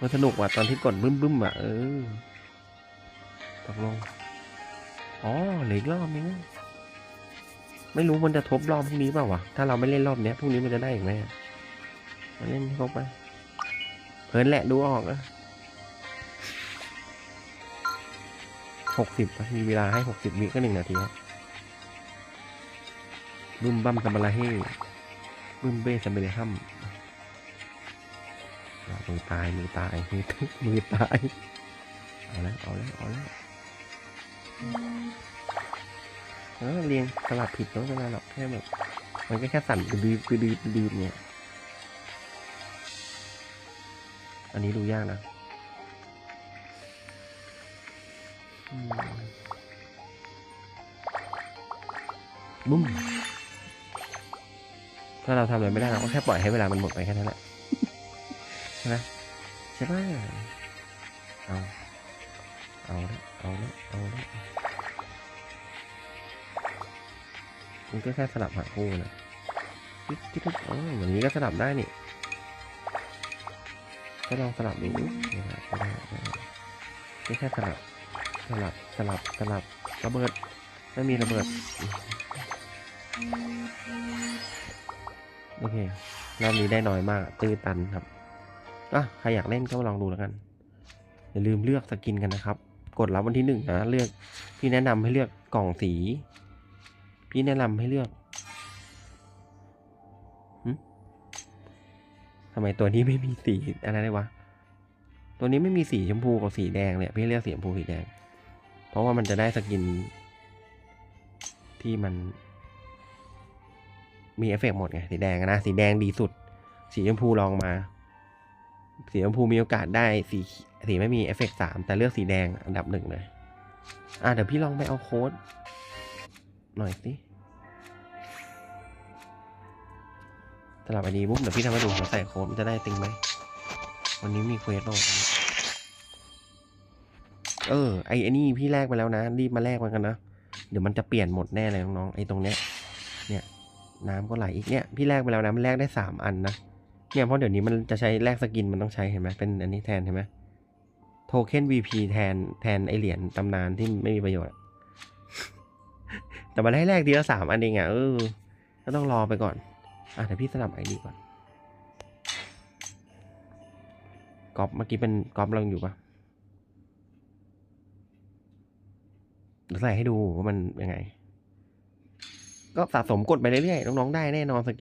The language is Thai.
มันสนุกว่ะตอนที่กดบึ้มบึ้มๆอะเออตกลงอ๋อเหลืออีกรอบนึงไม่รู้มันจะทบรอบพรุ่งนี้เปล่าวะถ้าเราไม่เล่นรอบเนี้ยพรุ่งนี้มันจะได้อีกไหมมาเล่นให้ครบไปเพลินแหละดูออกอะหกสิบมีเวลาให้หกสิบวิก็หนึ่งนาทีครับบึ้มบั้มกัมบาลาเฮ่บึ้มเบ้ซัมเบเลฮัมอ่ มือตายมือตายมือทุกมือตาย เอาแล้วเอาแล้วเอาแล้วเออเรียงสลับผิดไม่เป็นไรหรอกแค่แบบมันก็แค่สั่นกระดืบกระดืบกระดืบเนี่ย อันนี้ดูยากนะบุ้มถ้าเราทำอะไรไม่ได้เราก็แค่ปล่อยให้เวลามันหมดไปแค่นั้นแหละ ใช่ไหมใช่ป่ะเอา เอาละเอาละเอาละมันก็แค่สลับหาคู่นะจิ๊ดจิ๊ดจิ๊ดอ๋ออย่างนี้ก็สลับได้นี่ก็ลองสลับดูไม่ได้ไม่ได้ไม่ได้ก็แค่สลับ สลับ สลับ สลับ ระเบิด ไม่มีระเบิด โอเค รอบนี้ได้น้อยมาก ตื้อตันครับ อะใครอยากเล่นก็ลองดูแล้วกัน อย่าลืมเลือกสกินกันนะครับ กดรับวันที่หนึ่งนะ เลือกพี่แนะนำให้เลือกกล่องสี พี่แนะนำให้เลือกทำไมตัวนี้ไม่มีสีอะไรเลยวะ ตัวนี้ไม่มีสีชมพูกับสีแดงเนี่ยพี่เลือกสีชมพูสีแดง เพราะว่ามันจะได้สกิน ที่มัน มีเอฟเฟกต์หมดไงสีแดงนะ สีแดงดีสุด สีชมพูลองมา สีชมพูมีโอกาสได้สีสีไม่มีเอฟเฟกต์สามแต่เลือกสีแดงอันดับหนึ่งเลยอะเดี๋ยวพี่ลองไปเอาโค้ดหน่อยสิสลับไอดีปุ๊บเดี๋ยวพี่ทำให้ดูผมใส่โค้ดมันจะได้ติงไหมวันนี้มีเควสบ้างเออไอไอนี่พี่แลกไปแล้วนะรีบมาแลกมันกันนะเดี๋ยวมันจะเปลี่ยนหมดแน่เลยน้องๆไอตรงเนี้ย เนี่ย น้ำก็ไหลอีกเนี่ยพี่แลกไปแล้วนะมันแลกได้สามอันนะ เนี่ยเพราะเดี๋ยวนี้มันจะใช้แลกสกินมันต้องใช้เห็นไหมเป็นอันนี้แทนเห็นไหมโทเค็น VP แทนแทนไอเหรียญตำนานที่ไม่มีประโยชน์ แต่มันให้แลกทีละสามอันเองอะเออก็ต้องรอไปก่อน อะเดี๋ยวพี่สลับไอดีก่อนกอปเมื่อกี้เป็นกอปเราอยู่ปะเดี๋ยวใส่ให้ดูว่ามันยังไง ก็สะสมกดไปเรื่อยๆน้องๆได้แน่นอนส